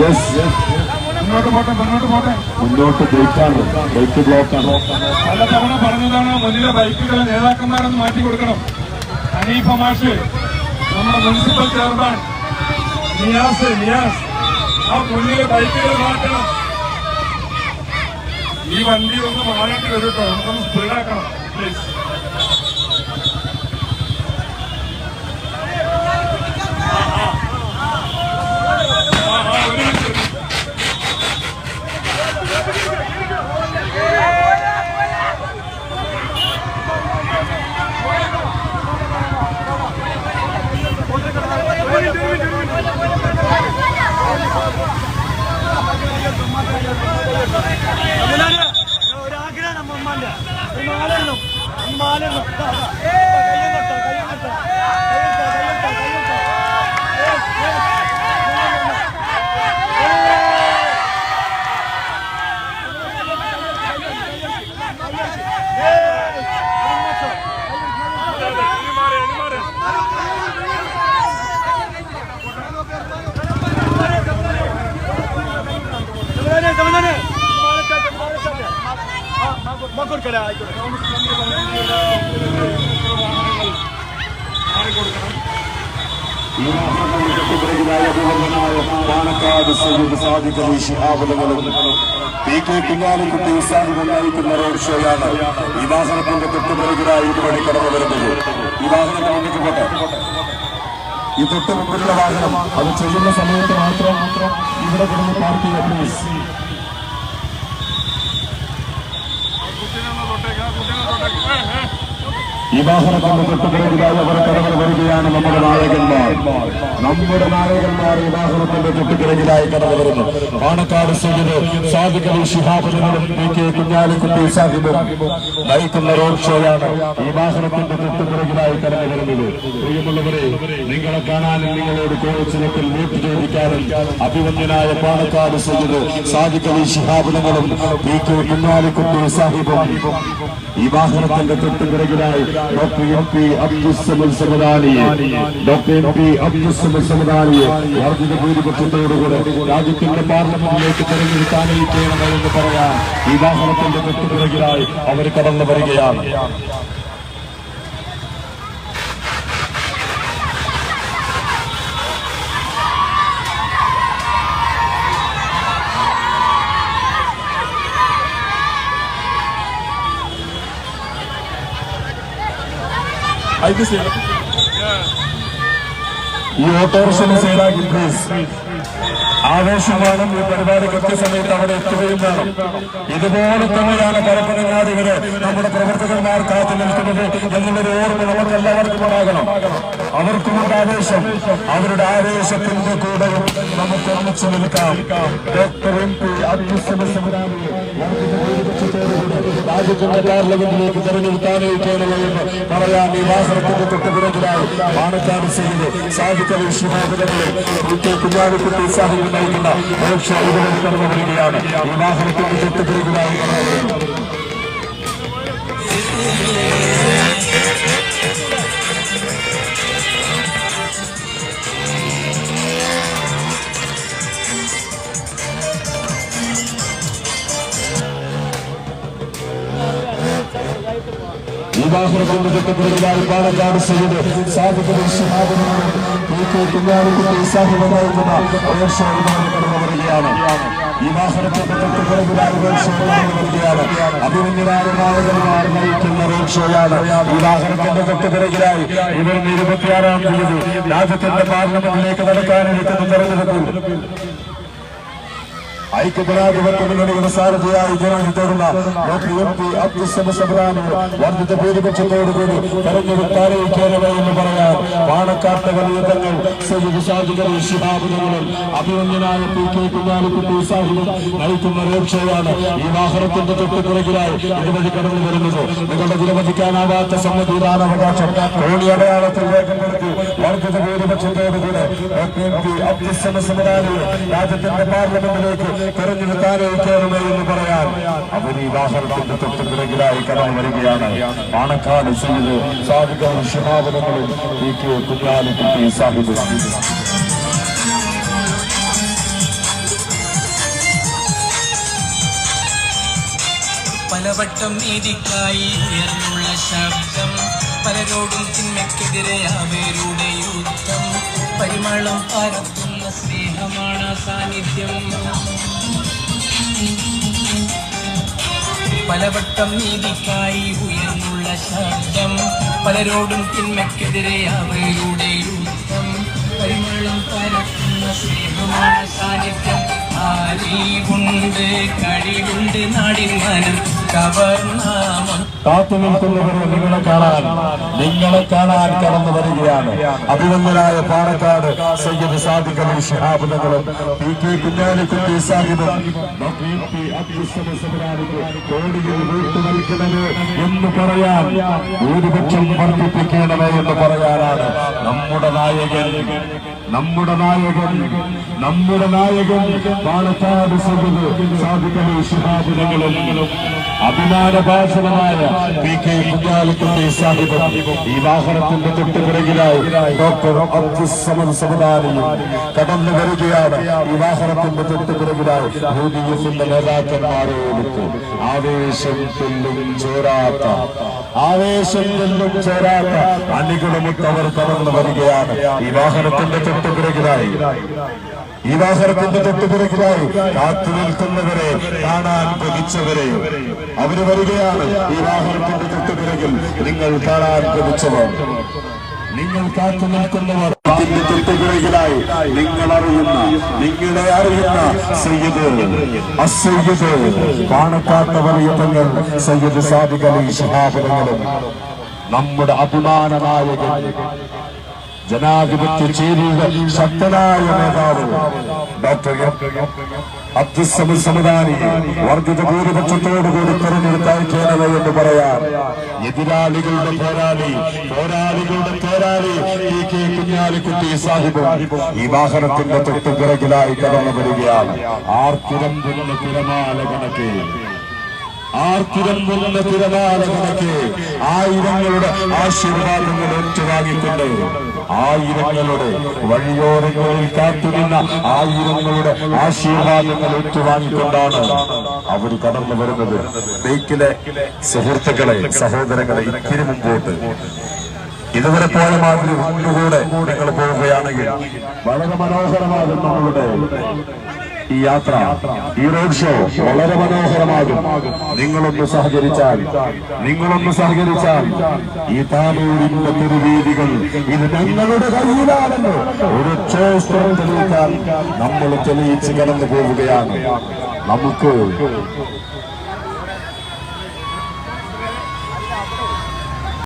Yes മുന്നോട്ട് പോട്ടെ മുന്നോട്ട് പോട്ടെ. മുന്നോട്ട് ബൈക്കാണ് ബൈക്ക് ബ്ലോക്കാണ് പല തവണ പറഞ്ഞതാണ് മുന്നിലെ ബൈക്കുകളെ നേതാക്കന്മാരൊന്ന് മാറ്റി കൊടുക്കണം. ഹനീഫ മാഷ് നമ്മുടെ മുനിസിപ്പൽ ചെയർമാൻ നിയാസ് നിയാസ് ആ മുന്നിലെ ബൈക്കുകൾ മാറ്റണം. ഈ വണ്ടി ഒന്ന് മാറേണ്ടി വരും കേട്ടോ. നമുക്കൊന്ന് സ്പീഡാക്കണം പ്ലീസ് മക്കൊടുക്കല, ആയിക്കോട്ടെ. പാണക്കാട് സയ്യിദ് സാദിഖ് അലി ശിഹാബുലങ്ങളും പി കെ കുഞ്ഞാലിക്കുട്ടി സാഹിബ് നയിക്കുന്ന റോഡ് ഷോയാണ് ഈ വാഹനത്തിന്റെ തൊട്ടുപിറകിലായി ഇതുവഴി കടന്നു വരുന്നത് ഈ വാഹനത്തെ മുന്നിട്ട് പോട്ടെ ഈ തൊട്ട് മുമ്പിലുള്ള വാഹനം അത് ചെയ്യുന്ന സമയത്ത് മാത്രം ഇവിടെ കിടന്ന് പാർക്ക് ചെയ്യുക പ്ലീസ് ഈ വാഹനത്തിന്റെ തൊട്ടുപിറകിലായി അവർ കടന്നു വരികയാണ് നമ്മുടെ നായകന്മാർ. നമ്മുടെ നായകന്മാർ ഈ വാഹനത്തിന്റെ തൊട്ടുപിറകിലായി കടന്നു വരുന്നു. പാണക്കാട് സയ്യിദ് സാദിഖ് അലി പി കെ കുഞ്ഞാലിക്കുട്ടി സാഹിബും നയിക്കുന്ന റോഡ് ഷോയാണ് ഈ വാഹനത്തിന്റെ കടന്നു വരുന്നത്. പ്രിയമുള്ളവരെ നിങ്ങളെ കാണാനും നിങ്ങളോട് കോച്ചിനത്തിൽ വോട്ട് ചോദിക്കാനും അഭിമന്യനായ പാണക്കാട് സയ്യിദ് സാദിഖ് അലി പി കെ കുഞ്ഞാലിക്കുട്ടി സാഹിബും ഈ വാഹനത്തിന്റെ ഡോക്ടർ എം പി അബ്ദുസമൽ സമദാനിയെ ഡോക്ടർ എം പി അബ്ദുസമൽ സമദാനിയെ വർദ്ധിത ഭൂരിപക്ഷത്തോടുകൂടെ രാജ്യത്തിന്റെ പാർലമെന്റിലേക്ക് തെരഞ്ഞെടുക്കാനയിക്കണമെന്ന് പറയാൻ വിവാഹത്തിന്റെ തൊട്ടുപിറകിലായി അവർ കടന്നു വരികയാണ്. ഈ ഓട്ടോറിക്ഷ സൈഡാക്കി പ്ലീസ് ആവേശമാണ് ഈ പരിപാടി കൃത്യസമയത്ത് അവിടെ എത്തുകയും വേണം. ഇതുപോലെ തന്നെയാണ് ഇവർ നമ്മുടെ പ്രവർത്തകന്മാർ കാത്തു നിൽക്കുന്നത് എന്നുള്ളൊരു ഓർമ്മ നമുക്ക് എല്ലാവർക്കും ഉണ്ടാകണം അവർക്കുമുണ്ട് ആവേശം. അവരുടെ ആവേശത്തിന്റെ കൂടെ നമുക്ക് ഒന്നിച്ചു നിൽക്കാം. ഡോക്ടർ എം പി അബ്ദുസമ രാജ്യത്തിന്റെ പാർലമെന്റിലേക്ക് തെരഞ്ഞെടുക്കാനയക്കാനുള്ളതെന്ന് പറയാൻ ഈ വാസനത്തിന്റെ തൊട്ടുപിറകിലായി പാണക്കാട് ചെയ്ത് സാധിക്ക വിശ്വാസങ്ങളിൽ കുഞ്ഞാലിക്കുട്ടി സാഹിബ് നയിക്കുന്ന പരീക്ഷ കടന്നു വരികയാണ്. ഈ വാഹനത്തിന്റെ തൊട്ടുപിറകിലായി പറയുന്നത്. സാഹിബ് നയിക്കുന്ന മോക്ഷ ഇതുവരെ കടന്നു വരികയാണ് ഈ വരികയാണ് അഭിമന്യരായ നായകന്മാർ നയിക്കുന്ന റോഡ് ഷോയാണ് ഈ വാഹനത്തിന്റെ തൊട്ടുപിറകിലായി ഇവരുടെ ഇരുപത്തിയാറാം തീയതി രാജ്യത്തിന്റെ പാർലമെന്റിലേക്ക് നടക്കാനിരിക്കുന്ന തെരഞ്ഞെടുപ്പിൽ ഐക്യപരാധിപത്യ മുന്നണിയുടെ സാരഥിയായി ജനങ്ങൾ തേടുന്ന ഡോക്ടർ എം പി അബ്ദുസമ സബ്രാന് വർദ്ധിത ഭൂരിപക്ഷത്തോടുകൂടി തെരഞ്ഞെടുത്താരയിക്കേണ്ടവ എന്ന് പറയാൻ പാണക്കാട്ടെ വലിയ തങ്ങൾ സയ്യിദ് ഷാജിഗറി ശിഹാബുദങ്ങളും അഭിമന്യനായ പി കെ കുഞ്ഞാലിക്കുട്ടി സാഹിബും നയിക്കുന്ന റോഡ് ഈ വാഹനത്തിന്റെ തൊട്ടുപിറകിലായി ഇതുവഴി കടന്നു വരുന്നത്. നിങ്ങളുടെ വിലമതിക്കാനാവാത്ത സമ്മതിദാനാവകാശം കോണി അടയാളത്തിൽ രേഖപ്പെടുത്തി വർദ്ധിത ഭൂരിപക്ഷത്തോടുകൂടി ഡോക്ടർ എം പി അബ്ദുസമ സമരാനിയെ രാജ്യത്തിന്റെ പാർലമെന്റിലേക്ക് തെരഞ്ഞു താരോചാരണ എന്ന് പറയാൻ അവർ ഈ വാസനത്തിന്റെ തൊട്ട് പിറകിലായി കടന്നു വരികയാണ് പാണക്കാട് ചെയ്ത് സാധിക്കാൻ ശിഹാപനങ്ങളും പി കെ കുഞ്ഞാലി കുട്ടി സാഹിബ് പലവട്ടം നീതിക്കായി ഉയർന്നുള്ള ശബ്ദം പലരോടും തിന്മയ്ക്കെതിരെ അവരുടെ യുദ്ധം. പരിമളം പരത്തും സാന്നിധ്യം. പലവട്ടം നീതിക്കായി ഉയർന്നുള്ള ശബ്ദം പലരോടും തിന്മയ്ക്കെതിരെ അവരുടെ യുദ്ധം. പരിമളം പരക്കുന്ന സ്നേഹമാണ് സാന്നിധ്യം. ആലിവുണ്ട് കഴിവുണ്ട് നാടിൻ മനം കവർന്നാമം കാത്തു നിൽക്കുന്നവരെ നിങ്ങളെ കാണാൻ നിങ്ങളെ കാണാൻ കടന്നു വരികയാണ്. അഭിനന്ദനായ പാലക്കാട് സയ്യദ് സാദിഖ് അലി പി കെ കുഞ്ഞാലിക്കുട്ടി സാഹിബും എന്ന് പറയാൻ ഭൂരിപക്ഷം വർദ്ധിപ്പിക്കണമേ എന്ന് പറയാനാണ് നമ്മുടെ നായകൻ. നമ്മുടെ നായകൻ നമ്മുടെ നായകൻ പാലക്കാട് സയ്യദ് സാദിഖ് അഭിമാന ഭാഷണമായ പി കെ കുഞ്ഞാലിക്കുട്ടി സാഹിബ് ഈ വാഹനത്തിന്റെ തൊട്ടുപിറകിലായി ഡോക്ടർ അബ്ദുൽ സമദാനിയും കടന്നു വരികയാണ്. ഈ വാഹനത്തിന്റെ തൊട്ടുപിറകിലായി യുഡിഎഫിന്റെ നേതാക്കന്മാരോടൊത്ത് ആവേശം തെല്ലും ചോരാത്ത ആവേശം തെല്ലും ചോരാത്ത അണികളുമൊത്ത് അവർ കടന്നു വരികയാണ്. ഈ വാഹനത്തിന്റെ തൊട്ടുപിറകിലായി ഈ വാഹനത്തിന്റെ തൊട്ടുപിറകിലായി കാത്തു നിൽക്കുന്നവരെ കാണാൻ കൊതിച്ചവരെ. അവർ വരികയാണ് ഈ വാഹനത്തിന്റെ തൊട്ടുപിറകിൽ നിങ്ങൾ കാണാൻ കൊതിച്ചവർ. നിങ്ങൾ കാത്തു നിൽക്കുന്നവർ. തൊട്ടുപിറകിലായി നിങ്ങൾ അറിയുന്ന നിങ്ങളെ അറിയുന്ന സയ്യിദ് അസയ്യിദ് കാണക്കാത്തവർ യുദ്ധങ്ങൾ സയ്യിദ് സാദിഖ് അലി ശിഹാബുകളും നമ്മുടെ അഭിമാന നായകൻ ജനാധിപത്യ ചേരിയുടെ ശക്തനായ നേതാവ് ഡോക്ടർ അബ്ദുസമദ് സമദാനി വർദ്ധിത ഭൂരിപക്ഷത്തോടുകൂടി തെരഞ്ഞെടുത്തയക്കേണ്ടത് എന്ന് പറയാൻ എതിരാളികളുടെ പോരാളി പോരാളികളുടെ പോരാളി ഈ കെ കുഞ്ഞാലിക്കുട്ടി സാഹിബ് ഈ വാഹനത്തിന്റെ തൊട്ടു പിറകിലായി കടന്നു വരികയാണ്. ആർത്തിരമ്പുന്ന തിരമാല കണക്കെ. ആർത്തിരമ്പുന്ന തിരമാല കണക്കെ. ആയിരങ്ങളുടെ ആശീർവാദങ്ങൾ ഏറ്റുവാങ്ങിക്കൊണ്ട് ആയിരങ്ങളുടെ വഴിയോരങ്ങളിൽ കാത്തുനിന്ന ആയിരങ്ങളുടെ ആശീർവാദങ്ങൾ ഏറ്റുവാങ്ങിക്കൊണ്ടാണ് അവർ കടന്നു വരുന്നത്. ബൈക്കിലെ സുഹൃത്തുക്കളെ സഹോദരങ്ങളെ ഇത്തിരി മുമ്പോട്ട്. ഇതുവരെ പോയ മാതിരി ഒന്നുകൂടെ നിങ്ങൾ പോവുകയാണെങ്കിൽ വളരെ മനോഹരമാകും നമ്മളുടെ ഈ യാത്ര ഈ റോഡ് ഷോ വളരെ മനോഹരമാകും. നിങ്ങളൊന്ന് സഹകരിച്ചാൽ നിങ്ങളൊന്ന് സഹകരിച്ചാൽ ഈ താനൂരിന്റെ തെരുവീതികൾ ഇത് ഞങ്ങളുടെ കയ്യിലാണെന്ന് ഒരു ചോസ്ത്രം തെളിയിക്കാൻ നമ്മൾ തെളിയിച്ച് കടന്നു പോവുകയാണ് നമുക്ക്